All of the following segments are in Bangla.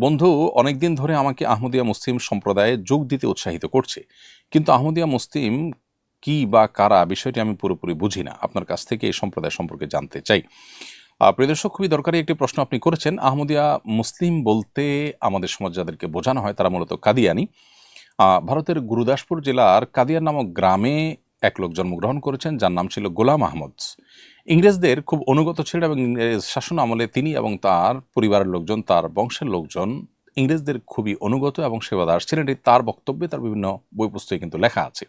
বন্ধু অনেকদিন ধরে আমাকে আহমদিয়া মুসলিম সম্প্রদায়ে যোগ দিতে উৎসাহিত করছে। কিন্তু আহমদিয়া মুসলিম কি বা কারা বিষয়টি আমি পুরোপুরি বুঝি না। আপনার কাছ থেকে এই সম্প্রদায় সম্পর্কে জানতে চাই। আহ, প্রিয় দর্শক খুবই দরকারি একটি প্রশ্ন আপনি করেছেন। আহমদিয়া মুসলিম বলতে আমাদের সমাজ যাদেরকে বোঝানো হয় তারা মূলত কাদিয়ানি। ভারতের গুরুদাসপুর জেলার কাদিয়ার নামক গ্রামে এক লোক জন্মগ্রহণ করেছেন যার নাম ছিল গোলাম আহমদ। ইংরেজদের খুব অনুগত ছিলেন এবং ইংরেজ শাসন আমলে তিনি এবং তার পরিবারের লোকজন, তার বংশের লোকজন ইংরেজদের খুবই অনুগত এবং সেবাদার। ছিলেন এটি তার বক্তব্যে তার বিভিন্ন বই পুস্তকে কিন্তু লেখা আছে।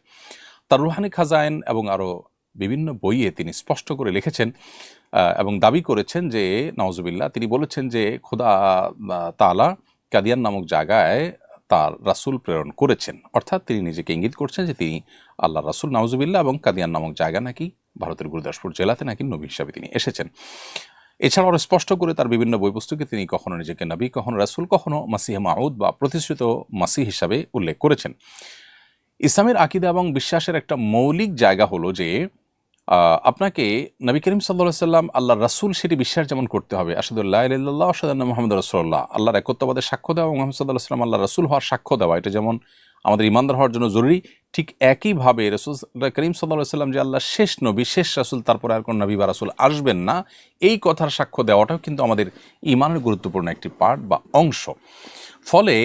তার রুহানি খাজাইন এবং আরও বিভিন্ন বইয়ে তিনি স্পষ্ট করে লিখেছেন এবং দাবি করেছেন যে নওয়াজবিল্লাহ তিনি বলেছেন যে, খোদা তালা কাদিয়ান নামক জায়গায় তার রাসূল প্রেরণ করেছেন। অর্থাৎ তিনি নিজেকে ইঙ্গিত করছেন যে তিনি আল্লাহ রাসূল নওয়াজবিল্লাহ এবং কাদিয়ান নামক জায়গা নাকি ভারতের গুরুদাসপুর জেলাতে নাকি নবী হিসাবে তিনি এসেছেন। এছাড়াও আরও স্পষ্ট করে তার বিভিন্ন বই পুস্তকে তিনি কখনো নিজেকে নবী, কখনো রাসূল, কখনো মাসিহ মাউদ বা প্রতিষ্ঠিত মাসিহ হিসাবে উল্লেখ করেছেন। ইসলামের আকিদা এবং বিশ্বাসের একটা মৌলিক জায়গা হলো যে আপনাকে নবী করিম সাল্লাহ সাল্লাম আল্লাহ রাসূল সেটি বিশ্বাস যেমন করতে হবে আসাদুল্লাহ আল্লাহ আসাদ মোহাম্মদ রসুল্লাহ আল্লাহর একত্ববাদের সাক্ষ্য দেওয়া এবং মোহাম্মদ সাল্লাহ সাল্লাম আল্লাহ রাসূল হওয়ার সাক্ষ্য দেওয়া। এটা যেমন আমাদের ইমানদার হওয়ার জন্য জরুরি। ঠিক একইভাবে রসুল করিম সাল্লা সাল্লাম যে আল্লাহ শেষ নবী, শেষ রাসুল, তারপরে আর কোনো নবী বা রাসুল আসবেন না, এই কথার সাক্ষ্য দেওয়াটাও কিন্তু আমাদের ইমানের গুরুত্বপূর্ণ একটি পার্ট বা অংশ। ফলে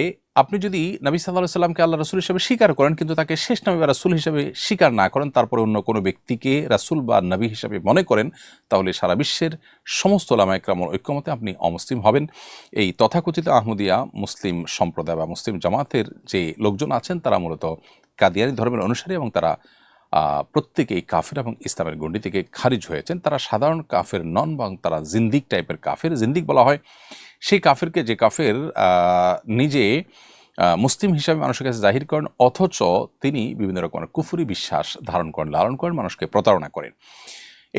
আপনি যদি নবী সাল্লাহ সাল্লামকে আল্লাহ রসুল হিসেবে স্বীকার করেন, কিন্তু তাকে শেষ নবী বা রাসূল হিসেবে স্বীকার না করেন, তারপরে অন্য কোনো ব্যক্তিকে রাসূল বা নবী হিসেবে মনে করেন, তাহলে সারা বিশ্বের সমস্ত লামা একরামর ঐক্যমতে আপনি অমুসলিম হবেন। এই তথাকথিত আহমদিয়া মুসলিম সম্প্রদায় বা মুসলিম জামাতের যে লোকজন আছেন, তারা মূলত কাদিয়ানি ধর্মের অনুসারী এবং তারা প্রত্যেকেই কাফের এবং ইসলামের গণ্ডি থেকে খারিজ হয়েছেন। তারা সাধারণ কাফের নন এবং তারা জিন্দিক টাইপের কাফের। জিন্দিক বলা হয়, সেই কাফেরকে যে কাফের নিজে মুসলিম হিসাবে মানুষের কাছে জাহির করেন, অথচ তিনি বিভিন্ন রকমের কুফুরি বিশ্বাস ধারণ করেন, লালন করেন, মানুষকে প্রতারণা করেন।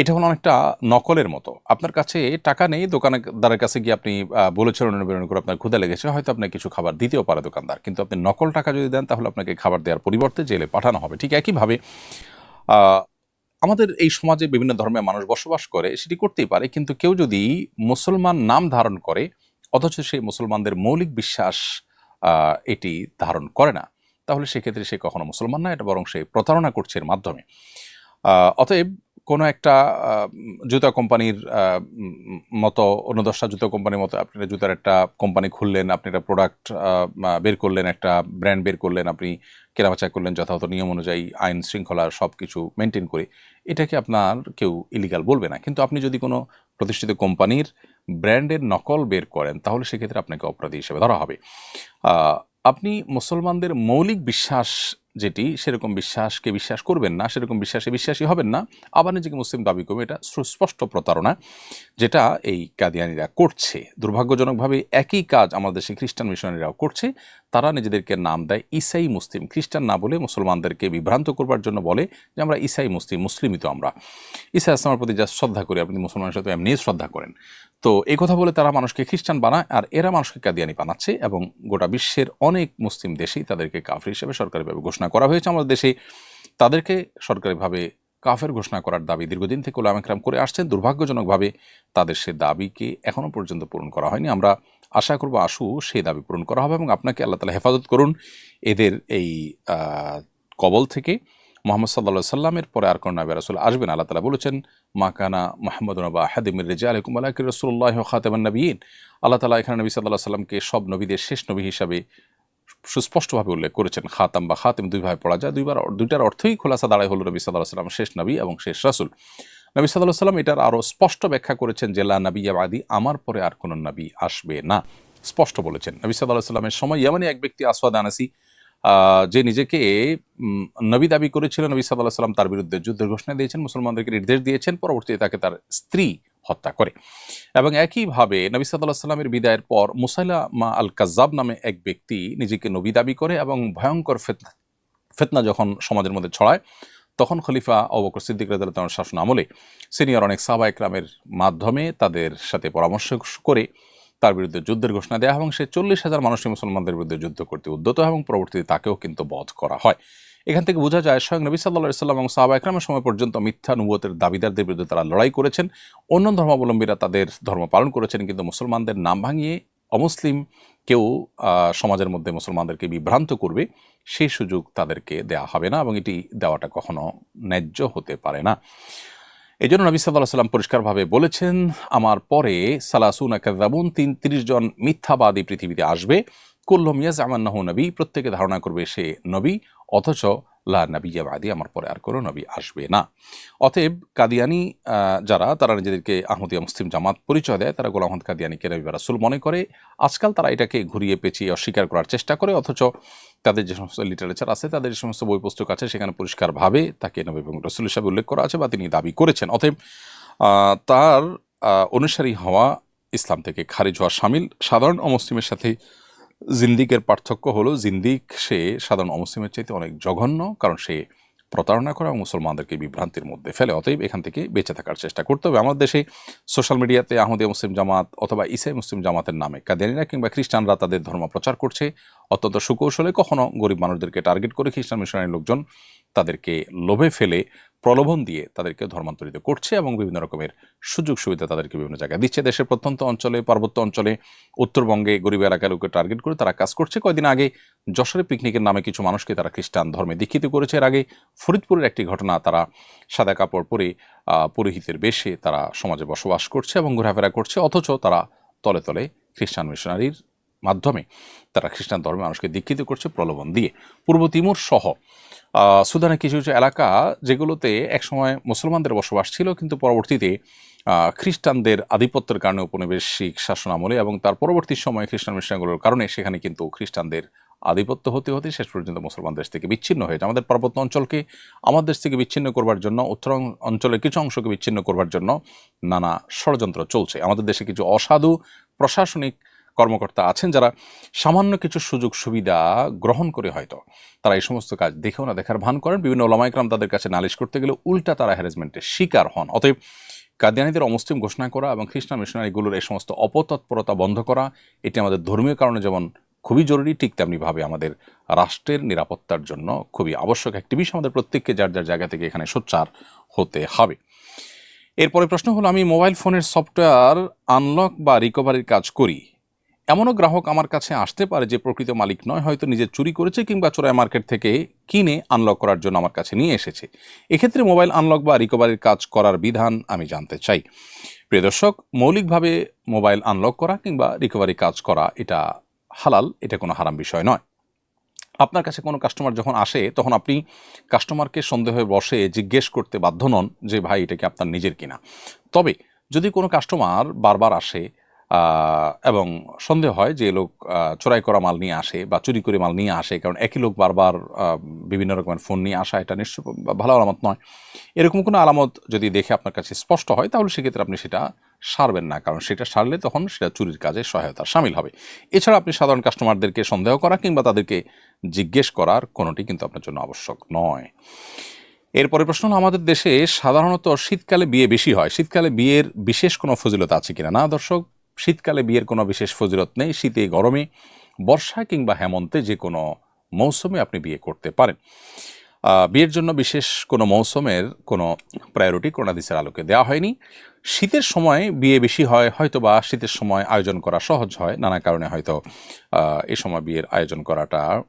এটা হলো অনেকটা নকলের মতো। আপনার কাছে টাকা নেই, দোকানদারের কাছে গিয়ে আপনি বলেছেন অন্য করে আপনার ক্ষুদা লেগেছে, হয়তো আপনাকে কিছু খাবার দিতেও পারে দোকানদার। কিন্তু আপনি নকল টাকা যদি দেন, তাহলে আপনাকে খাবার দেওয়ার পরিবর্তে জেলে পাঠানো হবে। ঠিক একইভাবে আমাদের এই সমাজে বিভিন্ন ধর্মের মানুষ বসবাস করে, সেটি করতেই পারে। কিন্তু কেউ যদি মুসলমান নাম ধারণ করে, অথচ সেই মুসলমানদের মৌলিক বিশ্বাস এটি ধারণ করে না, তাহলে সেক্ষেত্রে সে কখনো মুসলমান না, এটা বরং সে প্রতারণা করছে এর মাধ্যমে। অতএব কোনো একটা জুতা কোম্পানির মতো অন্য দশটা জুতা কোম্পানির মতো আপনি জুতার একটা কোম্পানি খুললেন, আপনি একটা প্রোডাক্ট বের করলেন, একটা ব্র্যান্ড বের করলেন, আপনি কেনাবেচা করলেন যথাযথ নিয়ম অনুযায়ী আইন শৃঙ্খলা সব কিছু মেনটেন করে এটাকে আপনার কেউ ইলিগাল বলবে না? কিন্তু আপনি যদি কোনো প্রতিষ্ঠিত কোম্পানির ব্র্যান্ডের নকল বের করেন, তাহলে সেক্ষেত্রে আপনাকে অপরাধী হিসেবে ধরা হবে। আপনি মুসলমানদের মৌলিক বিশ্বাস যেটি সেরকম বিশ্বাসকে বিশ্বাস করবেন না, সেরকম বিশ্বাসে বিশ্বাসী হবেন না। আবার নিজেকে মুসলিম দাবি করবে, এটা সুস্পষ্ট প্রতারণা যেটা এই কাদিয়ানিরা করছে। দুর্ভাগ্যজনকভাবে একই কাজ আমাদের দেশে খ্রিস্টান মিশনারিরাও করছে। তারা নিজেদেরকে নাম দেয় ইসাই মুসলিম। খ্রিস্টান না বলে মুসলমানদেরকে বিভ্রান্ত করবার জন্য বলে যে, আমরা ইসাই মুসলিম, মুসলিমই তো আমরা। ইসা ইসলামের প্রতি যা শ্রদ্ধা করি, আপনি মুসলমানের সাথে এমনি শ্রদ্ধা করেন। তো এই কথা বলে তারা মানুষকে খ্রিস্টান বানায় আর এরা মানুষকে কাদিয়ানি বানাচ্ছে এবং গোটা বিশ্বের অনেক মুসলিম দেশেই তাদেরকে কাফির হিসেবে সরকারিভাবে ঘোষণা করা হয়েছে। আমাদের দেশে তাদেরকে সরকারিভাবে কাফের ঘোষণা করার দাবি দীর্ঘদিন থেকে ওলাম একরাম করে আসছেন। দুর্ভাগ্যজনকভাবে তাদের সে দাবিকে এখনও পর্যন্ত পূরণ করা হয়নি। আমরা আশা করব আশু সেই দাবি পূরণ করা হবে এবং আপনাকে আল্লাহ তালা হেফাজত করুন এদের এই কবল থেকে। মোহাম্মদ সাল্লা সাল্লামের পরে আর কোনো নবী রাসুল আসবেন। আল্লাহ তালা বলেছেন মাকানা মাহমুদ নবা হাদিমির রেজা আলকুম আলাহ রসুল্লাহ খাতেমান নবীন আল্লাহ তালা এখানে নবী সাল্লাহ সাল্লামকে সব নবীদের শেষ নবী হিসাবে সুস্পষ্টভাবে উল্লেখ করেছেন। খাতাম বা খাতেম দুইভাবে পড়া যায়। দুইবার, দুইটার অর্থই খোলাসা দাঁড়ায় হলো নবী সাল্লাহ সাল্লাম শেষ নবী এবং শেষ রাসুল। নবী সাল্লাহ সাল্লাম এটার আরও স্পষ্ট ব্যাখ্যা করেছেন যে, লা নবী আমার পরে আর কোনো নবী আসবে না। স্পষ্ট বলেছেন। নবী সাল্লাহ সাল্লামের সময় ইয়ামানি এক ব্যক্তি, আসওয়াদ আনাসি যে নিজেকে নবী দাবি করেছিল, নবী সাল্লাহ সাল্লাম তার বিরুদ্ধে যুদ্ধের ঘোষণা দিয়েছেন, মুসলমানদেরকে নির্দেশ দিয়েছেন, পরবর্তীতে তাকে তার স্ত্রী হত্যা করে। এবং একইভাবে নবী সাল্লাহ সাল্লামের বিদায়ের পর মুসাইলা মা আল কাজ্জাব নামে এক ব্যক্তি নিজেকে নবী দাবি করে এবং ভয়ঙ্কর ফেতনা ফেতনা যখন সমাজের মধ্যে ছড়ায় তখন খলিফা অবকর সিদ্দিক রাজার শাসন আমলে সিনিয়র অনেক সাহবা একরামের মাধ্যমে তাদের সাথে পরামর্শ করে তার বিরুদ্ধে যুদ্ধের ঘোষণা দেওয়া এবং সে চল্লিশ হাজার মানুষই মুসলমানদের বিরুদ্ধে যুদ্ধ করতে উদ্যত এবং পরবর্তীতে তাকেও কিন্তু বধ করা হয়। এখান থেকে বোঝা যায় স্বয়ং নবী সাল্লাহ সাল্লাম এবং সাহাবা একরামের সময় পর্যন্ত মিথ্যা নুবতের দাবিদারদের বিরুদ্ধে তারা লড়াই করেছেন। অন্য ধর্মাবলম্বীরা তাদের ধর্ম পালন করেছেন কিন্তু মুসলমানদের নাম ভাঙিয়ে অমুসলিম কেউ সমাজের মধ্যে মুসলমানদেরকে বিভ্রান্ত করবে, সেই সুযোগ তাদেরকে দেওয়া হবে না এবং এটি দেওয়াটা কখনো ন্যায্য হতে পারে না। এই জন্য নবী সাল্লাহ সাল্লাম পরিষ্কারভাবে বলেছেন, আমার পরে সালাসুন কাজাবুন তিন, তিরিশ জন মিথ্যাবাদী পৃথিবীতে আসবে। কুল্লম ইয়াজ আমান্নাহু নবী, প্রত্যেকে ধারণা করবে সে নবী, অথচ লা নবী বাদি, আমার পরে আর কোনো নবী আসবে না। অতএব কাদিয়ানি যারা, তারা নিজেদেরকে আহমদিয়া মুসলিম জামাত পরিচয় দেয়, তারা গোলাম আহমদ কাদিয়ানিকে নবী রাসূল মনে করে। আজকাল তারা এটাকে ঘুরিয়ে পেঁচিয়ে অস্বীকার করার চেষ্টা করে, অথচ তাদের যে সমস্ত লিটারেচার আছে, তাদের যে সমস্ত বই পুস্তক আছে, সেখানে পরিষ্কারভাবে তাকে নবী এবং রসুল হিসাবে উল্লেখ করা আছে বা তিনি দাবি করেছেন। অতএব তার অনুসারী হওয়া ইসলাম থেকে খারিজ হওয়া সামিল। সাধারণ অমুসলিমের সাথে জিন্দিকের পার্থক্য হলো জিন্দিক, সে সাধারণ অমুসলিমের চাইতে অনেক জঘন্য, কারণ সে প্রতারণা করে মুসলমানদেরকে বিভ্রান্তির মধ্যে ফেলে। অতএব এখান থেকে বেঁচে থাকার চেষ্টা করতে হবে। আমাদের দেশে সোশ্যাল মিডিয়াতে আহমদিয়া মুসলিম জামাত অথবা ইসাই মুসলিম জামাতের নামে কাদিয়ানিরা কিংবা খ্রিস্টানরা তাদের ধর্ম প্রচার করছে। অত্যন্ত সুকৌশলে কখনো গরিব মানুষদেরকে টার্গেট করে খ্রিস্টান মিশনারি লোকজন তাদেরকে লোভে ফেলে প্রলোভন দিয়ে তাদেরকে ধর্মান্তরিত করছে এবং বিভিন্ন রকমের সুযোগ সুবিধা তাদেরকে বিভিন্ন জায়গায় দিচ্ছে। দেশের প্রত্যন্ত অঞ্চলে, পার্বত্য অঞ্চলে, উত্তরবঙ্গে গরিব এলাকার লোককে টার্গেট করে তারা কাজ করছে। কয়দিন আগে যশোরে পিকনিকের নামে কিছু মানুষকে তারা খ্রিস্টান ধর্মে দীক্ষিত করেছে। এর আগে ফরিদপুরের একটি ঘটনা তারা সাদা কাপড় পরে পুরোহিতের বেশে তারা সমাজে বসবাস করছে এবং ঘোরাফেরা করছে। অথচ তারা তলে তলে খ্রিস্টান মিশনারির মাধ্যমে তারা খ্রিস্টান ধর্মে মানুষকে দীক্ষিত করছে, প্রলোভন দিয়ে। পূর্ব তিমুর সহ সুদানের কিছু কিছু এলাকা যেগুলোতে একসময় মুসলমানদের বসবাস ছিল, কিন্তু পরবর্তীতে খ্রিস্টানদের আধিপত্যের কারণে উপনিবেশিক শাসন আমলে এবং তার পরবর্তী সময়ে খ্রিস্টান মিশনগুলোর কারণে সেখানে কিন্তু খ্রিস্টানদের আধিপত্য হতে হতে শেষ পর্যন্ত মুসলমান দেশ থেকে বিচ্ছিন্ন হয়েছে আমাদের পার্বত্য অঞ্চলকে আমার দেশ থেকে বিচ্ছিন্ন করবার জন্য, উত্তর অঞ্চলের কিছু অংশকে বিচ্ছিন্ন করবার জন্য নানা ষড়যন্ত্র চলছে। আমাদের দেশে কিছু অসাধু প্রশাসনিক কর্মকর্তা আছেন যারা সামান্য কিছু সুযোগ সুবিধা গ্রহণ করে হয়তো তারা এই সমস্ত কাজ দেখেও না, দেখার ভান করেন। বিভিন্ন ওলামাইকরাম তাদের কাছে নালিশ করতে গেলে উল্টা তারা হ্যারাসমেন্টের শিকার হন। অতএব কাদিয়ানিদের অমুসলিম ঘোষণা করা এবং খ্রিস্টান মিশনারিগুলোর এই সমস্ত অপতৎপরতা বন্ধ করা, এটি আমাদের ধর্মীয় কারণে যেমন খুবই জরুরি, ঠিক তেমনিভাবে আমাদের রাষ্ট্রের নিরাপত্তার জন্য খুবই আবশ্যক একটি বিষয় আমাদের প্রত্যেককে যার যার জায়গা থেকে এখানে সোচ্চার হতে হবে। এরপরে প্রশ্ন হলো, আমি মোবাইল ফোনের সফটওয়্যার আনলক বা রিকভারির কাজ করি? এমনও গ্রাহক আমার কাছে আসতে পারে যে প্রকৃত মালিক নয়, হয়তো নিজে চুরি করেছে কিংবা চোরাই মার্কেট থেকে কিনে আনলক করার জন্য আমার কাছে নিয়ে এসেছে। এক্ষেত্রে মোবাইল আনলক বা রিকভারির কাজ করার বিধান আমি জানতে চাই। প্রিয় দর্শক, মৌলিকভাবে মোবাইল আনলক করা কিংবা রিকভারি কাজ করা এটা হালাল, এটা কোনো হারাম বিষয় নয়। আপনার কাছে কোনো কাস্টমার যখন আসে, তখন আপনি কাস্টমারকে সন্দেহে বসে জিজ্ঞেস করতে বাধ্য নন যে, ভাই, এটা কি আপনার নিজের কিনা? তবে যদি কোনো কাস্টমার বারবার আসে এবং সন্দেহ হয় যে লোক চোরাই করা মাল নিয়ে আসে বা চুরি করে মাল নিয়ে আসে, কারণ একই লোক বারবার বিভিন্ন রকমের ফোন নিয়ে আসা এটা নিশ্চয় ভালো আলামত নয়। এরকম কোনো আলামত যদি দেখে আপনার কাছে স্পষ্ট হয়, তাহলে সেক্ষেত্রে আপনি সেটা সারবেন না, কারণ সেটা সারলে তখন সেটা চুরির কাজে সহায়তা সামিল হবে। এছাড়া আপনি সাধারণ কাস্টমারদেরকে সন্দেহ করা কিংবা তাদেরকে জিজ্ঞেস করার কোনোটি কিন্তু আপনার জন্য আবশ্যক নয়। এরপরে প্রশ্ন হলো, আমাদের দেশে সাধারণত শীতকালে বিয়ে বেশি হয়। শীতকালে বিয়ের বিশেষ কোনো ফজিলত আছে কিনা? না, দর্শক শীতকালে বিয়ের কোনো বিশেষ ফজিলত নেই, শীতে গরমে, বর্ষা কিংবা হেমন্তে যে কোনো মৌসুমে আপনি বিয়ে করতে পারেন। বিয়ের জন্য বিশেষ কোনো মৌসুমের কোনো প্রায়োরিটি করোনাদিসের আলোকে দেওয়া হয়নি। শীতের সময় বিয়ে বেশি হয় হয়তো বা শীতের সময় আয়োজন করা সহজ হয়। নানা কারণে হয়তো এ সময় বিয়ের আয়োজন করাটা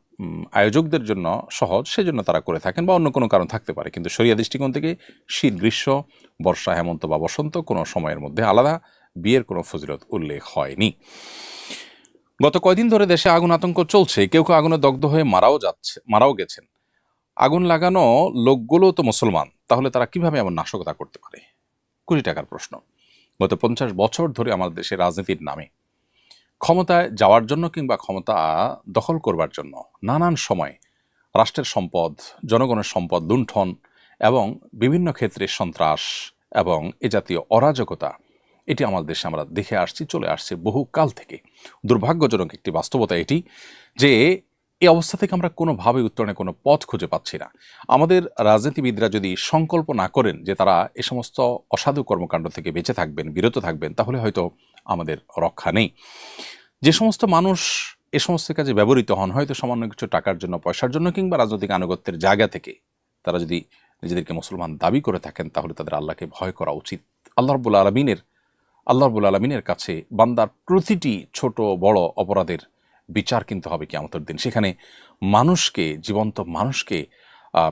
আয়োজকদের জন্য সহজ, সেজন্য তারা করে থাকেন বা অন্য কোনো কারণ থাকতে পারে। কিন্তু শরিয়া দৃষ্টিকোণ থেকে শীত, গ্রীষ্ম, বর্ষা, হেমন্ত বা বসন্ত কোনো সময়ের মধ্যে আলাদা। বিয়ের কোনো ফজিলত উল্লেখ হয়নি। গত কয়দিন ধরে দেশে আগুন আতঙ্ক চলছে, কেউ কেউ আগুনে দগ্ধ হয়ে মারাও যাচ্ছে, মারাও গেছেন। আগুন লাগানো লোকগুলো তো মুসলমান, তাহলে তারা কীভাবে এমন নাশকতা করতে পারে? কোটি টাকার প্রশ্ন। গত পঞ্চাশ বছর ধরে আমাদের দেশে রাজনীতির নামে, ক্ষমতায় যাওয়ার জন্য কিংবা ক্ষমতা দখল করবার জন্য নানান সময় রাষ্ট্রের সম্পদ, জনগণের সম্পদ লুণ্ঠন এবং বিভিন্ন ক্ষেত্রে সন্ত্রাস এবং এ জাতীয় অরাজকতা এটি আমাদের দেশে আমরা দেখে আসছি, চলে আসছে বহু কাল থেকে। দুর্ভাগ্যজনক একটি বাস্তবতা এটি যে এই অবস্থা থেকে আমরা কোনোভাবে উত্তরণে কোনো পথ খুঁজে পাচ্ছি না। আমাদের রাজনীতিবিদরা যদি সংকল্প না করেন যে তারা এ সমস্ত অসাধু কর্মকাণ্ড থেকে বেঁচে থাকবেন, বিরত থাকবেন, তাহলে হয়তো আমাদের রক্ষা নেই। যে সমস্ত মানুষ এ সমস্ত কাজে ব্যবহৃত হন, হয়তো সামান্য কিছু টাকার জন্য, পয়সার জন্য কিংবা রাজনৈতিক আনুগত্যের জায়গা থেকে তারা যদি নিজেদেরকে মুসলমান দাবি করে থাকেন, তাহলে তাদের আল্লাহকে ভয় করা উচিত। আল্লাহ রব্বুল আলমিনের আল্লাহ রবুল আলমিনের কাছে বান্দার প্রতিটি ছোট বড় অপরাধের বিচার কিন্তু হবে কি আমাদের দিন। সেখানে মানুষকে, জীবন্ত মানুষকে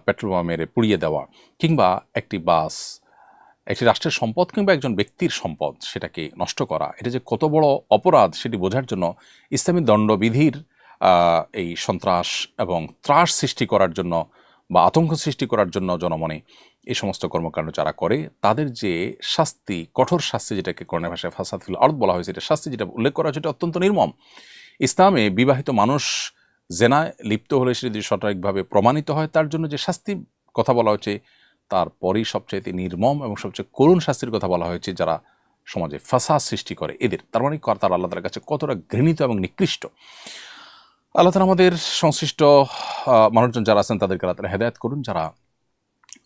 পেট্রোল বোমা মেরে পুড়িয়ে দেওয়া কিংবা একটি বাস, একটি রাষ্ট্রের সম্পদ কিংবা একজন ব্যক্তির সম্পদ সেটাকে নষ্ট করা, এটা যে কত বড় অপরাধ সেটি বোঝার জন্য ইসলামী দণ্ডবিধির এই সন্ত্রাস এবং ত্রাস সৃষ্টি করার জন্য বা আতঙ্ক সৃষ্টি করার জন্য জনমনে এই সমস্ত কর্মকাণ্ড যারা করে, তাদের যে শাস্তি, কঠোর শাস্তি যেটাকে করোনা ভাষায় ফাসাদ ফিল আর্থ বলা হয়েছে, এটা শাস্তি যেটা উল্লেখ করা হয়েছে, এটা অত্যন্ত নির্মম। ইসলামে বিবাহিত মানুষ জেনায় লিপ্ত হলে সেটি যদি সঠিকভাবে প্রমাণিত হয়, তার জন্য যে শাস্তি কথা বলা হচ্ছে তারপরেই সবচাইতে নির্মম এবং সবচেয়ে করুণ শাস্তির কথা বলা হয়েছে যারা সমাজে ফাসাদ সৃষ্টি করে, এদের। তার মানে তার আল্লাহ তালার কাছে কতটা ঘৃণিত এবং নিকৃষ্ট। আল্লাহ তালা আমাদের সংশ্লিষ্ট মানুষজন যারা আছেন, তাদেরকে আল্লাহ তালা হেদায়ত করুন, যারা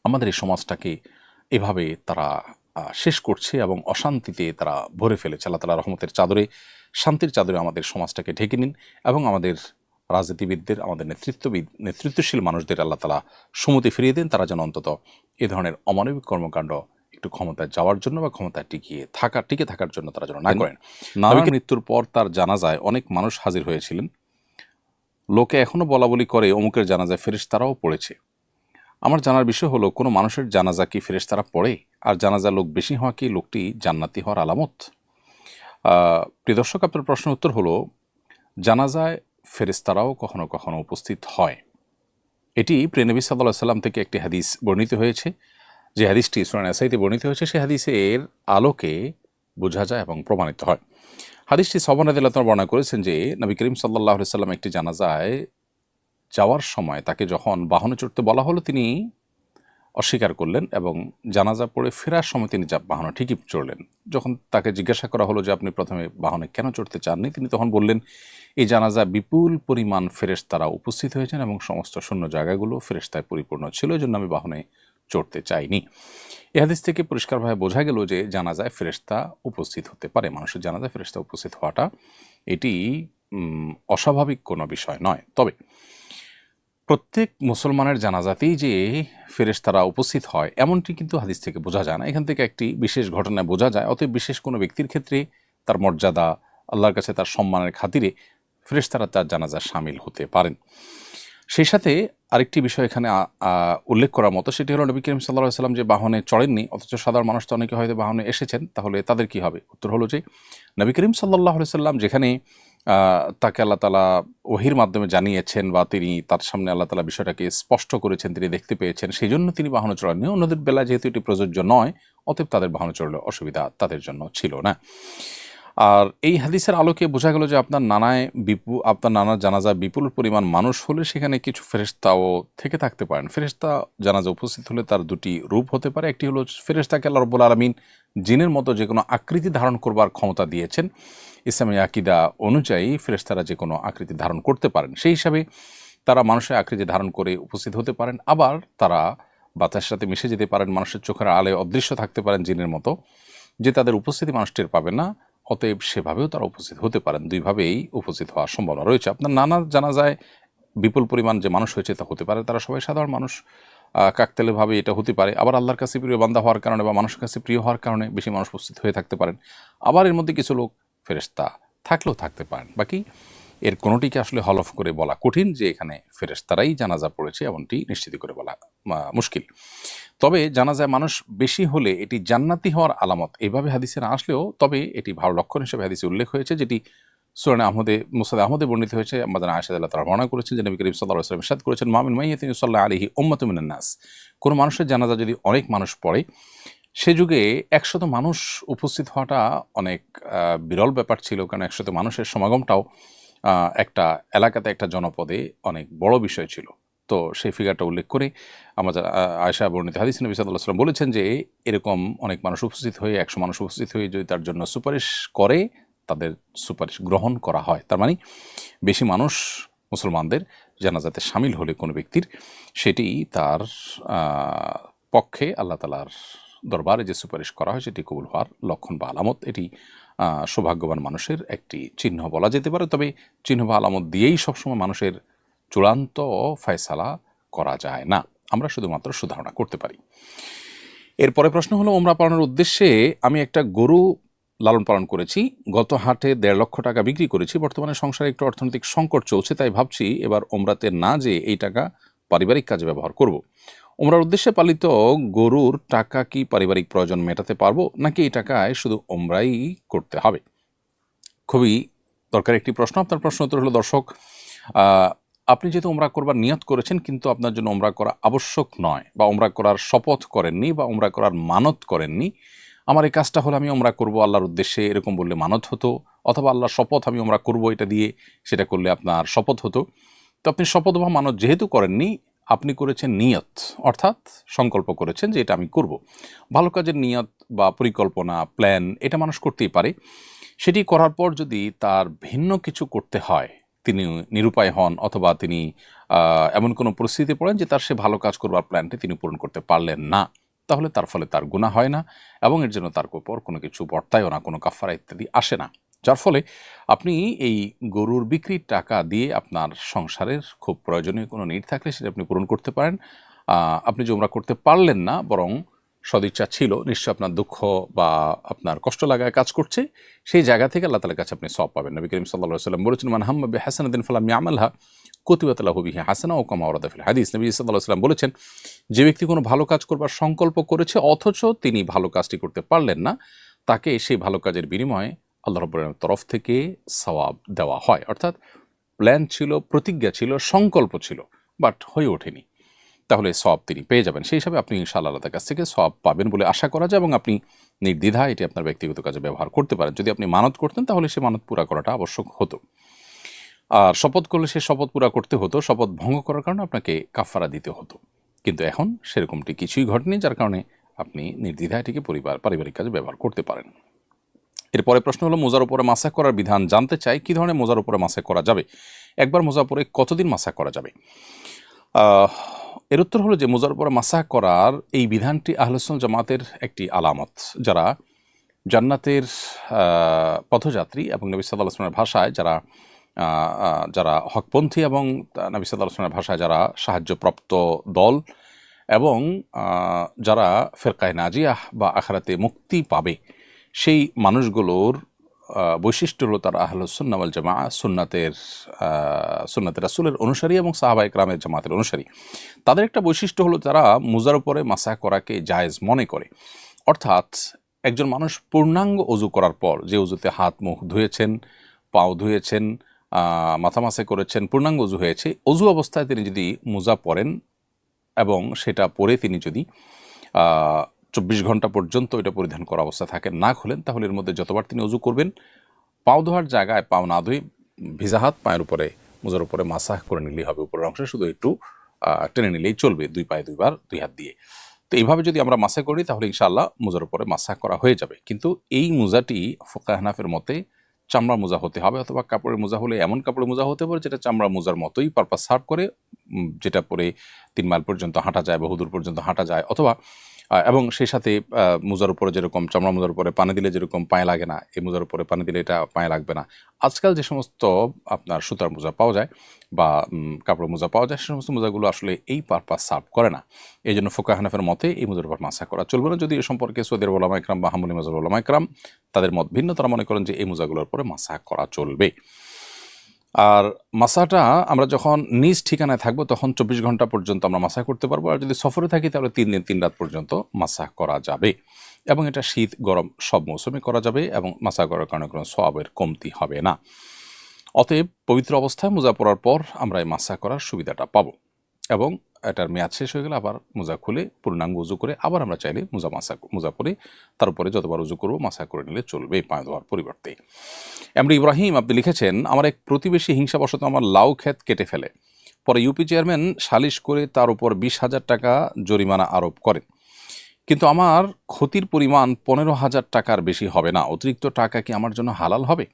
আমাদের এই সমাজটাকে এভাবে তারা শেষ করছে এবং অশান্তিতে তারা ভরে ফেলেছে। আল্লাহ তালা রহমতের চাদরে শান্তির চাদরে আমাদের সমাজটাকে ঢেকে নিন এবং আমাদের রাজনীতিবিদদের আমাদের নেতৃত্ববিদ নেতৃত্বশীল মানুষদের আল্লাহ তালা সুমতি ফিরিয়ে দেন। তারা যেন অন্তত এ ধরনের অমানবিক কর্মকাণ্ড একটু ক্ষমতায় যাওয়ার জন্য বা ক্ষমতায় টিকিয়ে থাকা টিকে থাকার জন্য তারা যেন না করেন। নারীর মৃত্যুর পর তার জানাজায় অনেক মানুষ হাজির হয়েছিলেন। লোকে এখনও বলা বলি করে অমুকের জানাজায় ফেরেশতারাও পড়েছে। আমার জানার বিষয় হলো, কোনো মানুষের জানাজা কি ফেরেশতারা পড়ে? আর জানাজা লোক বেশি হওয়া কি লোকটি জান্নাতি হওয়ার আলামত? প্রিয় দর্শক, আপনার প্রশ্নের উত্তর হলো, জানাজায় ফেরেশতারাও কখনো কখনো উপস্থিত হয়। এটি প্রেনবী সাল্লাহ সাল্লাম থেকে একটি হাদিস বর্ণিত হয়েছে। যে হাদিসটি সুরান আসাইতে বর্ণিত হয়েছে সেই হাদিসের আলোকে বোঝা যায় এবং প্রমাণিত হয়। হাদিসটি সবন আদিল্লাহ বর্ণনা করেছেন যে, নবী করিম সাল্লাহ সাল্লাম একটি জানাজায় যাওয়ার সময় তাকে যখন বাহনে চড়তে বলা হলো, তিনি অস্বীকার করলেন এবং জানাজা পড়ে ফেরার সময় তিনি যা বাহনে ঠিকই চড়লেন। যখন তাকে জিজ্ঞাসা করা হলো যে, আপনি প্রথমে বাহনে কেন চড়তে চাননি? তিনি তখন বললেন, এই জানাজা বিপুল পরিমাণ ফেরেশতারা উপস্থিত হয়েছেন এবং সমস্ত শূন্য জায়গাগুলো ফেরেশতায় পরিপূর্ণ ছিল এই জন্য আমি বাহনে চড়তে চাইনি। এ হাদিস থেকে পরিষ্কারভাবে বোঝা গেল যে, জানাজায় ফেরেশতা উপস্থিত হতে পারে। মানুষের জানাজায় ফেরেশতা উপস্থিত হওয়াটা এটি অস্বাভাবিক কোনো বিষয় নয়। তবে প্রত্যেক মুসলমানের জানাজাতেই যে ফেরেশতারা উপস্থিত হয়, এমনটি কিন্তু হাদিস থেকে বোঝা যায় না। এখান থেকে একটি বিশেষ ঘটনায় বোঝা যায়। অতএব বিশেষ কোনো ব্যক্তির ক্ষেত্রে তার মর্যাদা, আল্লাহর কাছে তার সম্মানের খাতিরে ফেরেশতারা তার জানাজা সামিল হতে পারেন। সেই সাথে আরেকটি বিষয় এখানে উল্লেখ করার মতো, সেটি হলো নবী করিম সাল্লাহ সাল্লাম যে বাহনে চড়েননি, অথচ সাধারণ মানুষ তো অনেকে হয়তো বাহনে এসেছেন, তাহলে তাদের কি হবে? উত্তর হলো যে, নবী করিম সাল্লাহ সাল্লাম যেখানে তাকে আল্লাহ তালা ওহির মাধ্যমে জানিয়েছেন বা তিনি তার সামনে আল্লাহ তালা বিষয়টাকে স্পষ্ট করেছেন, তিনি দেখতে পেয়েছেন, সেই জন্য তিনি বাহনে চড়াননি। অন্যদের বেলা যেহেতু এটি প্রযোজ্য নয়, অতএব তাদের বাহনে চড়লে অসুবিধা তাদের জন্য ছিল না। আর এই হাদিসের আলোকে বোঝা গেল যে আপনার নানায় বিপু, আপনার নানার জানাজা বিপুল পরিমাণ মানুষ হলে সেখানে কিছু ফেরেশতাও থেকে থাকতে পারেন। ফেরেশতা জানাজা উপস্থিত হলে তার দুটি রূপ হতে পারে। একটি হলো ফেরেশতাকে আল্লাহ রব্বুল আলমিন জিনের মতো যে কোনো আকৃতি ধারণ করবার ক্ষমতা দিয়েছেন। ইসলামী আকিদা অনুযায়ী ফেরেশতারা যে কোনো আকৃতি ধারণ করতে পারেন। সেই হিসাবে তারা মানুষের আকৃতি ধারণ করে উপস্থিত হতে পারেন। আবার তারা বাতাসের সাথে মিশে যেতে পারেন, মানুষের চোখের আলে অদৃশ্য থাকতে পারেন জিনের মতো, যে তাদের উপস্থিতি মানুষ টের পাবে না, অতএব সেভাবেও তারা উপস্থিত হতে পারেন। দুইভাবেই উপস্থিত হওয়ার সম্ভাবনা রয়েছে। আপনার নানা জানা যায় বিপুল পরিমাণ যে মানুষ হয়েছে তা হতে পারে। তারা সবাই সাধারণ মানুষ। কাকতেলেভাবে এটা হতে পারে। আবার আল্লাহর কাছে প্রিয় বান্ধা হওয়ার কারণে বা মানুষের কাছে প্রিয় হওয়ার কারণে বেশি মানুষ উপস্থিত হয়ে থাকতে পারেন। আবার এর মধ্যে কিছু লোক ফেরেশতা থাকলেও থাকতে পারেন। বাকি এর কোনোটিকে আসলে হল অফ করে বলা কঠিন যে এখানে ফেরেশতারাই জানাজা পড়েছে এমনটি নিশ্চিত করে বলা মুশকিল। তবে জানাজায় মানুষ বেশি হলে এটি জান্নাতি হওয়ার আলামত। এভাবে হাদিসে না আসলেও তবে এটি ভালো লক্ষণ হিসেবে হাদিসে উল্লেখ হয়েছে, যেটি সুরানে আহমদে মুসাদ আহমদে বর্ণিত হয়েছে। আমাদের আয়সা আল্লাহ তারা বর্ণনা করেছেন যে নবী করিম সাল্লাহ আসলাম ইরশাদ করেছেন মামিন মাইয়াতিন সাল্লাহ আলহি নাস। কোনো মানুষের জানাজা যদি অনেক মানুষ পড়ে সে যুগে একশত মানুষ উপস্থিত হওয়াটা অনেক বিরল ব্যাপার ছিল। কারণ একশত মানুষের সমাগমটাও একটা এলাকাতে একটা জনপদে অনেক বড় বিষয় ছিল। তো সেই ফিগারটা উল্লেখ করে আমাদের আয়েশা বর্ণিত হাদিস নবী সাল্লাহ সাল্লাম বলেছেন যে, এরকম অনেক মানুষ উপস্থিত হয়ে একশো মানুষ উপস্থিত হয়ে যদি তার জন্য সুপারিশ করে, তাদের সুপারিশ গ্রহণ করা হয়। তার মানে বেশি মানুষ মুসলমানদের জানাজাতে সামিল হলে কোনো ব্যক্তির, সেটি তার পক্ষে আল্লাহ তালার দরবারে যে সুপারিশ করা হয় সেটি কবুল হওয়ার লক্ষণ বা আলামত, এটি সৌভাগ্যবান মানুষের একটি চিহ্ন বলা যেতে পারে। তবে চিহ্ন বা আলামত দিয়েই সবসময় মানুষের চূড়ান্ত ফয়সালা করা যায় না। আমরা শুধুমাত্র সুধারণা করতে পারি। এরপরে প্রশ্ন হলো ওমরা পালনের উদ্দেশ্যে আমি একটা গরু লালন পালন করেছি, গত হাটে দেড় লক্ষ টাকা বিক্রি করেছি, বর্তমানে সংসারে একটু অর্থনৈতিক সংকট চলছে, তাই ভাবছি এবার ওমরাতে না যে এই টাকা পারিবারিক কাজে ব্যবহার করব। ওমরার উদ্দেশ্যে পালিত গরুর টাকা কি পারিবারিক প্রয়োজন মেটাতে পারব? নাকি এই টাকায় শুধু ওমরাই করতে হবে? খুবই দরকার একটি প্রশ্ন। আপনার প্রশ্ন উত্তর হলো, দর্শক আপনি যেহেতু ওমরা করবার নিয়ত করেছেন, কিন্তু আপনার জন্য ওমরা করা আবশ্যক নয় বা ওমরা করার শপথ করেননি বা ওমরা করার মানত করেননি। আমার এই কাজটা হলে আমি ওমরা করব আল্লাহর উদ্দেশ্যে। এরকম বললে মানত হতো, অথবা আল্লাহর শপথ আমি ওমরা করব এটা দিয়ে সেটা করলে আপনার শপথ হতো। তো আপনি শপথ বা মানত যেহেতু করেননি আপনি করেছেন নিয়ত, অর্থাৎ সংকল্প করেছেন যে এটা আমি করব। ভালো কাজের নিয়ত বা পরিকল্পনা প্ল্যান এটা মানুষ করতেই পারে। সেটি করার পর যদি তার ভিন্ন কিছু করতে হয়, তিনি নিরুপায় হন অথবা তিনি এমন কোনো পরিস্থিতিতে পড়েন যে তার সে ভালো কাজ করবার প্ল্যানটি তিনি পূরণ করতে পারলেন না, তাহলে তার ফলে তার গুণা হয় না এবং এর জন্য তার উপর কোনো কিছু বর্তায়ও না, কোনো কাফারা ইত্যাদি আসে না। যার ফলে আপনি এই গরুর বিক্রির টাকা দিয়ে আপনার সংসারের খুব প্রয়োজনীয় কোনো নিড থাকলে সেটা আপনি পূরণ করতে পারেন। আপনি যে ওমরা করতে পারলেন না, বরং সদিচ্ছা ছিল নিশ্চয় আপনার দুঃখ বা আপনার কষ্ট লাগায় কাজ করছে, সেই জায়গা থেকে আল্লাহ তালার কাছে আপনি সব পাবেন। নবী করিম সাল্লাহ সাল্লাম বলেছেন, মান হাম্মা বি হাসানাদিন ফালাম কতিবাতাল্লাহ বিহি হাসানা ও কামা ওরাদাফিল হাদিস। নবী সাল্লাহ সাল্লাম বলেছেন, যে ব্যক্তি কোনো ভালো কাজ করবার সংকল্প করেছে, অথচ তিনি ভালো কাজটি করতে পারলেন না, তাকে সেই ভালো কাজের বিনিময়ে আল্লাহ রব্বুরের তরফ থেকে সওয়াব দেওয়া হয়। অর্থাৎ প্ল্যান ছিল, প্রতিজ্ঞা ছিল, সংকল্প ছিল বাট হয়ে ওঠেনি। তাহলে সব তিনি পেয়ে যাবেন। সেই হিসাবে আপনি ইনশাআল্লাহ আল্লাহর কাছ থেকে সব পাবেন বলে আশা করা যায় এবং আপনি নির্দ্বিধায় এটি আপনার ব্যক্তিগত কাজে ব্যবহার করতে পারেন। যদি আপনি মানত করতেন, তাহলে সে মানত পুরা করাটা আবশ্যক হতো। আর শপথ করলে সে শপথ পুরা করতে হতো, শপথ ভঙ্গ করার কারণে আপনাকে কাফারা দিতে হতো। কিন্তু এখন সেরকমটি কিছুই ঘটেনি, যার কারণে আপনি নির্দ্বিধায় এটিকে পরিবার, পারিবারিক কাজে ব্যবহার করতে পারেন। এরপরে প্রশ্ন হলো, মোজার উপরে মাসা করার বিধান জানতে চাই, কী ধরনের মোজার উপরে মাসা করা যাবে? একবার মোজার উপরে কতদিন মাসা করা যাবে? এর উত্তর হলো যে, মোজার উপরে মাসা করার এই বিধানটি আহলসুল জামাতের একটি আলামত, যারা জান্নাতের পথযাত্রী এবং নবী আসলামের ভাষায় যারা যারা হকপন্থী এবং নবী আসলামের ভাষায় যারা সাহায্যপ্রাপ্ত দল এবং যারা ফেরকায় নাজিয়াহ বা আখরাতে মুক্তি পাবে। সেই মানুষগুলোর বৈশিষ্ট্য হলো তারা আহলুসুন্নাওয়াল জামা সুন্নাতের সুন্নাতের রাসুলের অনুসারী এবং সাহাবাই গ্রামের জামাতের অনুসারী। তাদের একটা বৈশিষ্ট্য হলো তারা মুজার উপরে মাসা করাকে জায়েজ মনে করে। অর্থাৎ একজন মানুষ পূর্ণাঙ্গ অজু করার পর যে অজুতে হাত মুখ ধুয়েছেন পাও ধুয়েছেন আহ, মাথা মাসে করেছেন পূর্ণাঙ্গ অজু হয়েছে অজু অবস্থায় তিনি যদি মোজা পরেন এবং সেটা পরে তিনি যদি চব্বিশ ঘণ্টা পর্যন্ত এটা পরিধান করা অবস্থা থাকেন না খোলেন, তাহলে এর মধ্যে যতবার তিনি অজু করবেন, পাও ধোয়ার জায়গায় পাও না ধুয়ে ভিজা হাত পায়ের উপরে, মোজার উপরে মাসাহ করে নিলেই হবে, উপরের অংশে শুধু একটু টেনে নিলেই চলবে, দুই পায়ে দুইবার দুই হাত দিয়ে। তো এইভাবে যদি আমরা মাসা করি, তাহলে ইনশাআল্লাহ মোজার উপরে মাসা করা হয়ে যাবে। কিন্তু এই মোজাটি ফোকাহনাফের মতে চামড়া মোজা হতে হবে, অথবা কাপড়ের মোজা হলে এমন কাপড়ের মোজা হতে পারে, যেটা চামড়া মোজার মতোই পারপাস সার্ভ করে যেটা পরে তিন মাইল পর্যন্ত হাঁটা যায় বহুদূর পর্যন্ত হাঁটা যায়, অথবা এবং সেই সাথে মোজার উপরে যেরকম চামড়া মোজার উপরে পানি দিলে যেরকম পায়ে লাগে না এই মোজার উপরে পানি দিলে এটা পায়ে লাগবে না। আজকাল যে সমস্ত আপনার সুতার মোজা পাওয়া যায় বা উম, কাপড়ের মোজা পাওয়া যায় সে সমস্ত মোজাগুলো আসলে এই পারপাস সার্ভ করে না। এই জন্য ফোকা হানাফের মতে এই মোজার উপর মাসা করা চলবে না। যদি এ সম্পর্কে সৌদের ওলামা ইকরাম বা হামুলি মজার ওলামা ইকরাম তাদের মত ভিন্ন তারা মনে করেন যে এই মোজাগুলোর উপরে মাসা করা চলবে। আর মাসাটা আমরা যখন নিজ ঠিকানায় থাকব, তখন চব্বিশ ঘণ্টা পর্যন্ত আমরা মাসা করতে পারব। আর যদি সফরে থাকি, তাহলে তিন দিন, তিন রাত পর্যন্ত মাসা করা যাবে। এবং এটা শীত, গরম সব মৌসুমে করা যাবে এবং মাসা করার কারণে কোনো সবের কমতি হবে না। অতএব পবিত্র অবস্থায় মোজা পড়ার পর আমরা এই মাসা করার সুবিধাটা পাবো। এবং এটার মেয়াদ শেষ হয়ে গেলে আবার মোজা খুলে, পূর্ণাঙ্গ উজু করে আবার আমরা চাইলে মোজা মাসা, মোজা পরে তারপরে যতবার উজু করব, মাসা করে নিলে চলবে পায়ে ধোয়ার পরিবর্তে। এমনি ইব্রাহিম, আপনি লিখেছেন, আমার এক প্রতিবেশী হিংসাবশত আমার লাউ ক্ষেত কেটে ফেলে। পরে ইউপি চেয়ারম্যান সালিশ করে তার উপর বিশ হাজার টাকা জরিমানা আরোপ করেন। কিন্তু আমার ক্ষতির পরিমাণ পনেরো হাজার টাকার বেশি হবে না। অতিরিক্ত টাকা কি আমার জন্য হালাল হবে?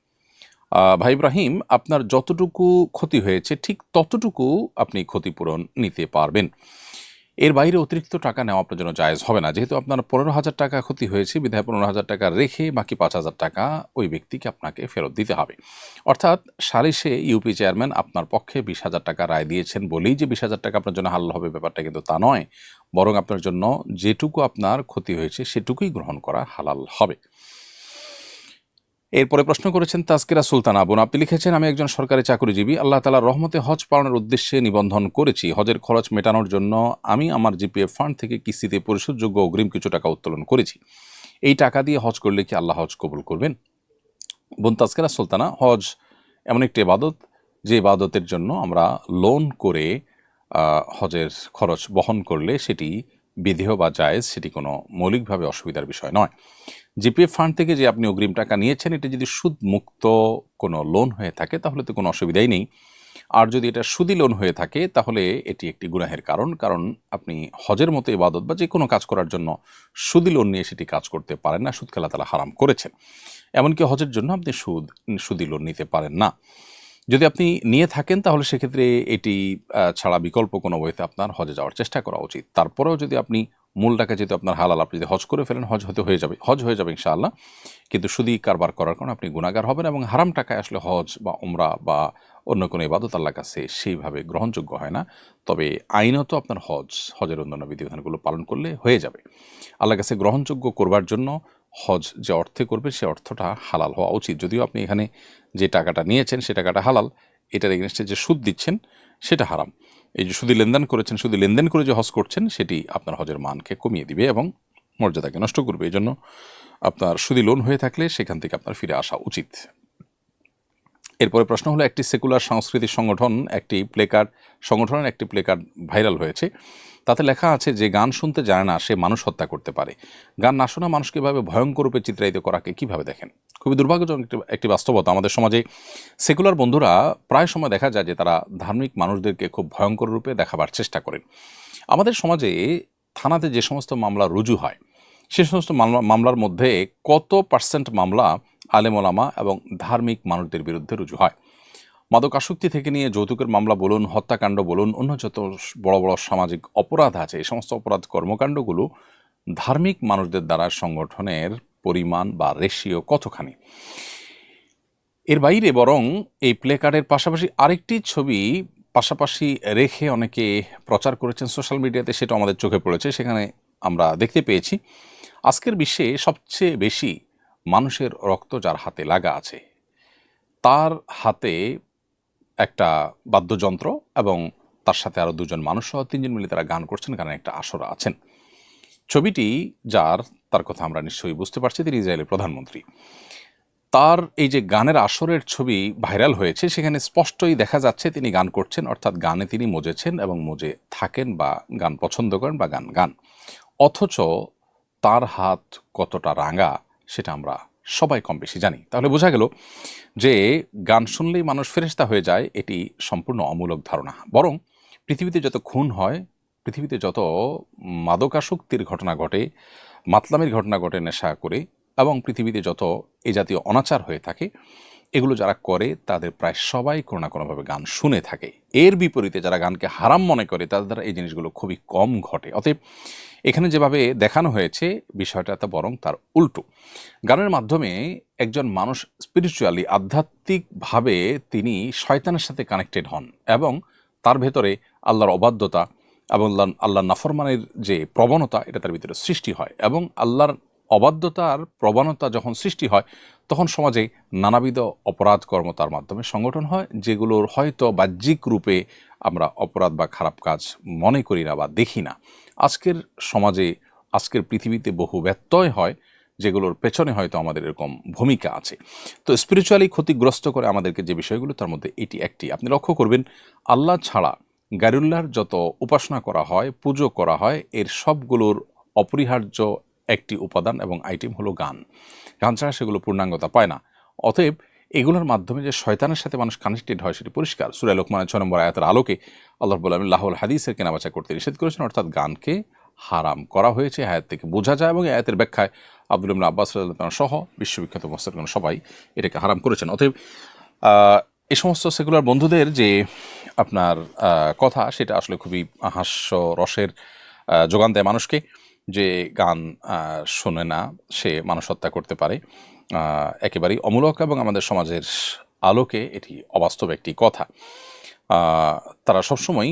ভাই ইব্রাহিম, আপনার যতটুকু ক্ষতি হয়েছে, ঠিক ততটুকু আপনি ক্ষতিপূরণ নিতে পারবেন। এর বাইরে অতিরিক্ত টাকা নেওয়া আপনার জন্য জায়েজ হবে না। যেহেতু আপনার পনেরো হাজার টাকা ক্ষতি হয়েছে, বিধায় পনেরো হাজার টাকা রেখে বাকি পাঁচ হাজার টাকা ওই ব্যক্তিকে আপনাকে ফেরত দিতে হবে। অর্থাৎ সালিশে ইউপি চেয়ারম্যান আপনার পক্ষে বিশ হাজার টাকা রায় দিয়েছেন বলেই যে বিশ হাজার টাকা আপনার জন্য হালাল হবে ব্যাপারটা কিন্তু তা নয়। বরং আপনার জন্য যেটুকু আপনার ক্ষতি হয়েছে, সেটুকুই গ্রহণ করা হালাল হবে। এরপরে প্রশ্ন করেছেন তাস্কিরা সুলতানা বোন আপনি লিখেছেন, আমি একজন সরকারি চাকরিজীবী। আল্লাহ তালার রহমতে হজ পালনের উদ্দেশ্যে নিবন্ধন করেছি। হজের খরচ মেটানোর জন্য আমি আমার জিপিএফ ফান্ড থেকে কিস্তিতে পরিশোধযোগ্য অগ্রিম কিছু টাকা উত্তোলন করেছি। এই টাকা দিয়ে হজ করলে কি আল্লাহ হজ কবুল করবেন? বোন তাস্কিরা সুলতানা, হজ এমন একটি ইবাদত, যে ইবাদতের জন্য আমরা লোন করে হজের খরচ বহন করলে সেটি বিধেয় বা জায়েজ সেটি কোনো মৌলিকভাবে অসুবিধার বিষয় নয়। জিপিএফ ফান্ড থেকে যে আপনি অগ্রিম টাকা নিয়েছেন, এটা যদি সুদ মুক্ত কোনো লোন হয়ে থাকে, তাহলে তো কোনো অসুবিধাই নেই। আর যদি এটা সুদি লোন হয়ে থাকে, তাহলে এটি একটি গুনাহের কারণ কারণ আপনি হজের মতো ইবাদত বা যে কোনো কাজ করার জন্য সুদি লোন নিয়ে সেটি কাজ করতে পারেন না, সুদ খেলা তালা হারাম করেছেন। এমনকি হজের জন্য আপনি সুদ, সুদি লোন নিতে পারেন না। যদি আপনি নিয়ে থাকেন, তাহলে সেক্ষেত্রে এটি ছাড়া বিকল্প কোনো বইতে আপনার হজে যাওয়ার চেষ্টা করা উচিত। তারপরেও যদি আপনি মূল টাকা যেহেতু আপনার হালাল, আপনি যদি হজ করে ফেলেন, হজ হতে হয়ে যাবে, হজ হয়ে যাবে ইনশাআল্লাহ। কিন্তু শুধুই কারবার করার কারণে আপনি গুণাগার হবেন এবং হারাম টাকায় আসলে হজ বা ওমরা বা অন্য কোনো ইবাদত আল্লাহর কাছে সেইভাবে গ্রহণযোগ্য হয় না। তবে আইনত আপনার হজ, হজের অন্যান্য বিধিবিধানগুলো পালন করলে হয়ে যাবে। আল্লাহর কাছে গ্রহণযোগ্য করবার জন্য হজ যে অর্থে করবে, সে অর্থটা হালাল হওয়া উচিত। যদিও আপনি এখানে যে টাকাটা নিয়েছেন, সে টাকাটা হালাল, এটার এগেনস্টে যে সুদ দিচ্ছেন, সেটা হারাম। এই যে শুধু লেনদেন করেছেন শুধু লেনদেন করে যে হজ করছেন, সেটি আপনার হজের মানকে কমিয়ে দিবে এবং মর্যাদাকে নষ্ট করবে। এই জন্য আপনার সুদি লোন হয়ে থাকলে সেখান থেকে আপনার ফিরে আসা উচিত। এরপরে প্রশ্ন হলো, একটি সেকুলার সাংস্কৃতিক সংগঠন, একটি প্লেকার্ড সংগঠনের একটি প্লেকার্ড ভাইরাল হয়েছে। তাতে লেখা আছে যে গান শুনতে জানে না, সে মানুষ হত্যা করতে পারে। গান না শোনা মানুষকে এভাবে ভয়ঙ্কর রূপে চিত্রায়িত করাকে কীভাবে দেখেন? খুবই দুর্ভাগ্যজনক একটি বাস্তবতা। আমাদের সমাজে সেকুলার বন্ধুরা প্রায় সময় দেখা যায় যে তারা ধার্মিক মানুষদেরকে খুব ভয়ঙ্কর রূপে দেখাবার চেষ্টা করেন। আমাদের সমাজে থানাতে যে সমস্ত মামলা রুজু হয়, সে সমস্ত মামলা, মামলার মধ্যে কত পার্সেন্ট মামলা আলেমোলামা এবং ধার্মিক মানুষদের বিরুদ্ধে রুজু হয়? মাদকাসক্তি থেকে নিয়ে যৌতুকের মামলা বলুন, হত্যাকাণ্ড বলুন, অন্য যত বড় বড় সামাজিক অপরাধ আছে, এই সমস্ত অপরাধ কর্মকাণ্ডগুলো ধার্মিক মানুষদের দ্বারা সংগঠনের পরিমাণ বা রেশিও কতখানি? এর বাইরে বরং এই প্লে কার্ডের পাশাপাশি আরেকটি ছবি পাশাপাশি রেখে অনেকে প্রচার করেছেন সোশ্যাল মিডিয়াতে সেটা আমাদের চোখে পড়েছে, সেখানে আমরা দেখতে পেয়েছি। আজকের বিশ্বে সবচেয়ে বেশি মানুষের রক্ত যার হাতে লাগা আছে, তার হাতে একটা বাদ্যযন্ত্র এবং তার সাথে আরও দুজন মানুষ সহ তিনজন মিলে তারা গান করছেন গানের একটা আসরা আছেন। ছবিটি, যার, তার কথা আমরা নিশ্চয়ই বুঝতে পারছি, তিনি ইসরায়েলের প্রধানমন্ত্রী। তার এই যে গানের আসরের ছবি ভাইরাল হয়েছে, সেখানে স্পষ্টই দেখা যাচ্ছে তিনি গান করছেন, অর্থাৎ গানে তিনি মজেছেন এবং মজে থাকেন বা গান পছন্দ করেন বা গান গান। অথচ তার হাত কতটা রাঙা, সেটা আমরা সবাই কম বেশি জানি। তাহলে বোঝা গেল যে গান শুনলেই মানুষ ফেরেস্তা হয়ে যায়, এটি সম্পূর্ণ অমূলক ধারণা। বরং পৃথিবীতে যত খুন হয়, পৃথিবীতে যত মাদকাসক্তির ঘটনা ঘটে, মাতলামির ঘটনা ঘটে নেশা করে, এবং পৃথিবীতে যত এ জাতীয় অনাচার হয়ে থাকে, এগুলো যারা করে তাদের প্রায় সবাই কোনো না কোনোভাবে গান শুনে থাকে। এর বিপরীতে যারা গানকে হারাম মনে করে, তাদের দ্বারা এই জিনিসগুলো খুবই কম ঘটে। অতএব এখানে যেভাবে দেখানো হয়েছে বিষয়টা তা বরং তার উল্টো। গানের মাধ্যমে একজন মানুষ স্পিরিচুয়ালি আধ্যাত্মিকভাবে তিনি শয়তানের সাথে কানেক্টেড হন এবং তার ভেতরে আল্লাহর অবাধ্যতা এবং আল্লাহ নাফরমানের যে প্রবণতা, এটা তার ভিতরে সৃষ্টি হয় এবং আল্লাহর অবাধ্যতার প্রবণতা যখন সৃষ্টি হয়, তখন সমাজে নানাবিধ অপরাধ কর্ম তার মাধ্যমে সংগঠন হয়, যেগুলোর হয়তো বাহ্যিক রূপে আমরা অপরাধ বা খারাপ কাজ মনে করি না বা দেখি না। আজকের সমাজে, আজকের পৃথিবীতে বহু ব্যত্যয় হয়, যেগুলোর পেছনে হয়তো আমাদের এরকম ভূমিকা আছে। তো স্পিরিচুয়ালি ক্ষতিগ্রস্ত করে আমাদেরকে যে বিষয়গুলো, তার মধ্যে এটি একটি। আপনি লক্ষ্য করবেন, আল্লাহ ছাড়া গারুল্লাহর যত উপাসনা করা হয়, পুজো করা হয়, এর সবগুলোর অপরিহার্য একটি উপাদান এবং আইটেম হলো গান। গান ছাড়া সেগুলো পূর্ণাঙ্গতা পায় না। অতএব এগুলোর মাধ্যমে যে শয়তানের সাথে মানুষ কানেক্টেড হয় সেটি পরিষ্কার। সুরাই লোকমানের ছ নম্বর আয়াতের আলোকে আল্লাহ বলে আমি লাহুল হাদিসের কেনাবেচা করতে নিষেধ করেছেন, অর্থাৎ গানকে হারাম করা হয়েছে আয়াত থেকে বোঝা যায় এবং আয়াতের ব্যাখ্যায় আব্দুল ইবনা আব্বাস সহ বিশ্ববিখ্যাত মোস্তারগণ সবাই এটাকে হারাম করেছেন। অতএব এই সমস্ত সেকুলার বন্ধুদের যে আপনার কথা সেটা আসলে খুবই হাস্য রসের যোগান দেয় মানুষকে। যে গান শোনে না সে মানুষ হত্যা করতে পারে। একেবারেই অমূলক এবং আমাদের সমাজের আলোকে এটি অবাস্তব একটি কথা। তারা সবসময়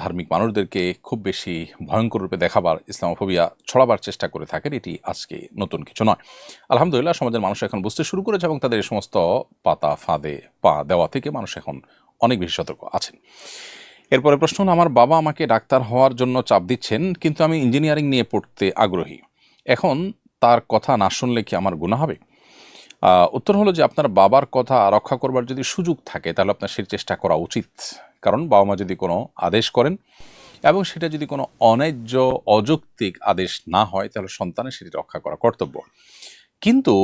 ধার্মিক মানুষদেরকে খুব বেশি ভয়ঙ্কর রূপে দেখাবার, ইসলামোফোবিয়া ছড়াবার চেষ্টা করে থাকেন, এটি আজকে নতুন কিছু নয়। আলহামদুলিল্লাহ, সমাজের মানুষ এখন বুঝতে শুরু করেছে এবং তাদের এই সমস্ত পাতা, ফাঁদে, পা দেওয়া থেকে মানুষ এখন অনেক বেশি সতর্ক আছেন। এরপরে প্রশ্ন আমার বাবা আমাকে ডাক্তার হওয়ার জন্য চাপ দিচ্ছেন, কিন্তু আমি ইঞ্জিনিয়ারিং নিয়ে পড়তে আগ্রহী। এখন তার কথা না শুনলে কি আমার গুণা হবে? উত্তর হলো যে আপনার বাবার কথা রক্ষা করবার যদি সুযোগ থাকে, তাহলে আপনার সেই চেষ্টা করা উচিত। কারণ বাবা মা যদি কোনো আদেশ করেন এবং সেটা যদি কোনো অন্যায্য, অযৌক্তিক আদেশ না হয়, তাহলে সন্তানের সেটি রক্ষা করা কর্তব্য। কিন্তু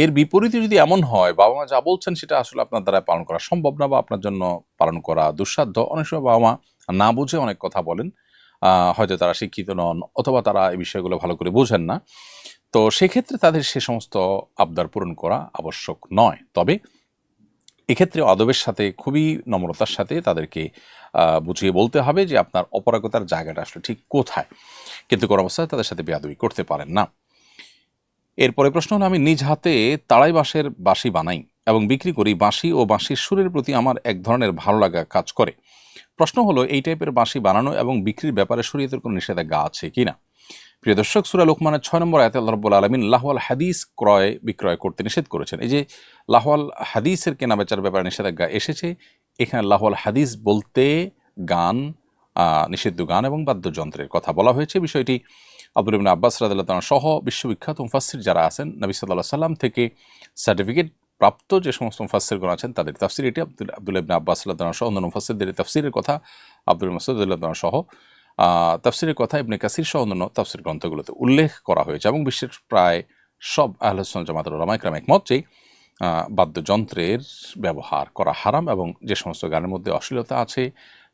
এর বিপরীতে যদি এমন হয় বাবা মা যা বলছেন সেটা আসলে আপনার দ্বারা পালন করা সম্ভব না বা আপনার জন্য পালন করা দুঃসাধ্য। অনেক সময় বাবা মা না বুঝে অনেক কথা বলেন। হয়তো তারা শিক্ষিত নন অথবা তারা এই বিষয়গুলো ভালো করে বোঝেন না। তো সেক্ষেত্রে তাদের সে সমস্ত আবদার পূরণ করা আবশ্যক নয়। তবে এক্ষেত্রে আদবের সাথে, খুবই নম্রতার সাথে তাদেরকে বুঝিয়ে বলতে হবে যে আপনার অপরাগতার জায়গাটা আসলে ঠিক কোথায়? কিন্তু কোনো অবস্থায় তাদের সাথে বেয়াদবি করতে পারেন না। এরপরে প্রশ্ন হলো, আমি নিজ হাতে তাড়াই বাঁশের বাঁশি বানাই এবং বিক্রি করি বাঁশি ও বাঁশির সুরের প্রতি আমার এক ধরনের ভালো লাগা কাজ করে। প্রশ্ন হলো, এই টাইপের বাঁশি বানানো এবং বিক্রির ব্যাপারে শরীয়তের কোনো নিষেধাজ্ঞা আছে কিনা? প্রিয় দর্শক, সুরা লোকমানের ছয় নম্বর আয়াতে আল্লাহ রব্বুল আলমিন লাহওয়াল হাদিস ক্রয়, বিক্রয় করতে নিষেধ করেছেন। এই যে লাহওয়াল হাদিসের কেনা বেচার ব্যাপারে নিষেধাজ্ঞা এসেছে, এখানে লাহওয়াল হাদিস বলতে গান নিষিদ্ধ গান এবং বাদ্যযন্ত্রের কথা বলা হয়েছে। বিষয়টি আব্দুল ইবিন আব্বাস রাদিল্লাহ সহ বিশ্ববিখ্যাত মুফাসসির যারা আছেন, নবী সাল্লাল্লাহু সাল্লাম থেকে সার্টিফিকেট প্রাপ্ত যে সমস্ত মুফাসসিরগণ আছেন, তাদের তাফসির এটি। আব্দুল আব্দুল ইবনে আব্বাস তাআলা সহ অন্যান্য মুফাসসিরদের তাফসিরের কথা আব্দুল মাসুদ রাদিল্লাহু তাআলা সহ তাফসিরের কথা ইবনে কাসির সহ অন্যান্য তাফসির গ্রন্থগুলোতে উল্লেখ করা হয়েছে এবং বিশ্বের প্রায় সব আহলসন জামাতুল ওলামা ইকরাম একমত যে বাদ্যযন্ত্রের ব্যবহার করা হারাম এবং যে সমস্ত গানের মধ্যে অশ্লীলতা আছে,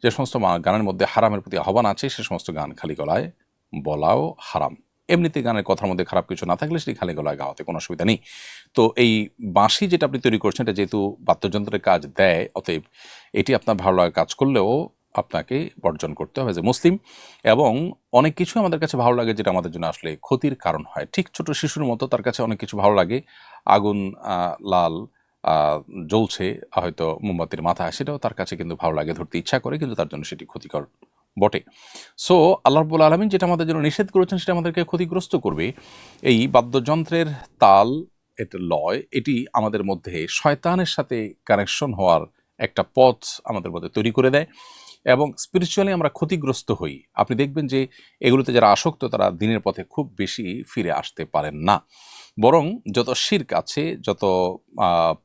যে সমস্ত গানের মধ্যে হারামের প্রতি আহ্বান আছে, সে সমস্ত গান খালি গলায় বলাও হারাম। এমনিতে গানের কথার মধ্যে খারাপ কিছু না থাকলে সেটি খালি গলায় গাওয়াতে কোনো অসুবিধা নেই। তো এই বাঁশি যেটা আপনি তৈরি করছেন, এটা যেহেতু বাদ্যযন্ত্রের কাজ দেয়, অতএব এটি আপনার ভালো লাগা কাজ করলেও আপনাকে বর্জন করতে হবে যে মুসলিম। এবং অনেক কিছু আমাদের কাছে ভালো লাগে যেটা আমাদের জন্য আসলে ক্ষতির কারণ হয়। ঠিক ছোট শিশুর মতো তার কাছে অনেক কিছু ভালো লাগে। আগুন লাল জ্বলছে, হয়তো মোমবাতির মাথা সেটাও তার কাছে কিন্তু ভালো লাগে, ধরতে ইচ্ছা করে, কিন্তু তার জন্য সেটি ক্ষতিকর বটে। সো আল্লাহ রব্বুল আলমিন যেটা আমাদের জন্য নিষেধ করেছেন, সেটা আমাদেরকে ক্ষতিগ্রস্ত করবে। এই বাদ্যযন্ত্রের তাল এটা লয়, এটি আমাদের মধ্যে শয়তানের সাথে কানেকশন হওয়ার একটা পথ আমাদের মধ্যে তৈরি করে দেয় এবং স্পিরিচুয়ালি আমরা ক্ষতিগ্রস্ত হই। আপনি দেখবেন যে এগুলোতে যারা আসক্ত, তারা দিনের পথে খুব বেশি ফিরে আসতে পারেন না। বরং যত শির্ক আছে, যত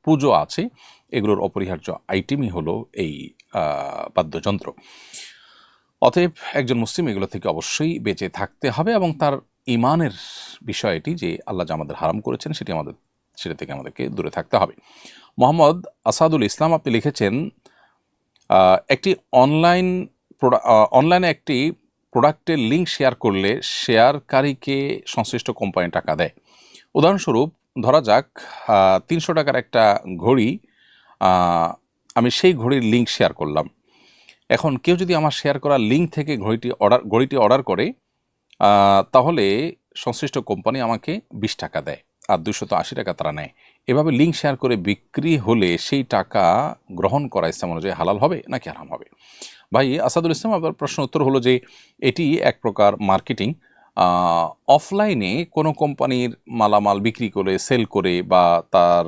পুজো আছে, এগুলোর অপরিহার্য আইটেমই হলো এই বাদ্যযন্ত্র। অতএব একজন মুসলিম এগুলো থেকে অবশ্যই বেঁচে থাকতে হবে এবং তার ইমানের বিষয়টি যে আল্লাহ যা আমাদের হারাম করেছেন সেটি আমাদের, সেটা থেকে আমাদেরকে দূরে থাকতে হবে। মোহাম্মদ আসাদুল ইসলাম আপনি লিখেছেন একটি অনলাইন অনলাইনে একটি প্রোডাক্টের লিঙ্ক শেয়ার করলে শেয়ারকারীকে সংশ্লিষ্ট কোম্পানি টাকা দেয়। উদাহরণস্বরূপ, ধরা যাক তিনশো টাকার একটা ঘড়ি আমি সেই ঘড়ির লিঙ্ক শেয়ার করলাম। এখন কেউ যদি আমার শেয়ার করা লিঙ্ক থেকে ঘড়িটি অর্ডার ঘড়িটি অর্ডার করে তাহলে সংশ্লিষ্ট কোম্পানি আমাকে বিশ টাকা দেয় আর দুশত আশি টাকা তারা নেয়। এভাবে লিঙ্ক শেয়ার করে বিক্রি হলে সেই টাকা গ্রহণ করা ইসলাম অনুযায়ী হালাল হবে নাকি হারাম হবে? ভাই, আসাদুল ইসলাম, আপনার প্রশ্ন উত্তর হলো যে এটি এক প্রকার মার্কেটিং অফলাইনে কোনো কোম্পানির মালামাল বিক্রি করে সেল করে বা তার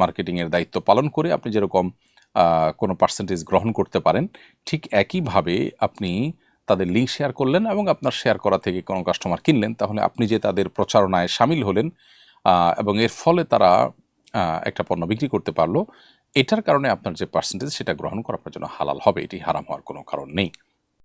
মার্কেটিংয়ের দায়িত্ব পালন করে আপনি যেরকম কোনো পার্সেন্টেজ গ্রহণ করতে পারেন, ঠিক একইভাবে আপনি তাদের লিঙ্ক শেয়ার করলেন এবং আপনার শেয়ার করা থেকে কোনো কাস্টমার কিনলেন, তাহলে আপনি যে তাদের প্রচারণায় সামিল হলেন এবং এর ফলে তারা একটা পণ্য বিক্রি করতে পারল, এটার কারণে আপনার যে পার্সেন্টেজ সেটা গ্রহণ করা আপনার জন্য হালাল হবে, এটি হারাম হওয়ার কোনো কারণ নেই।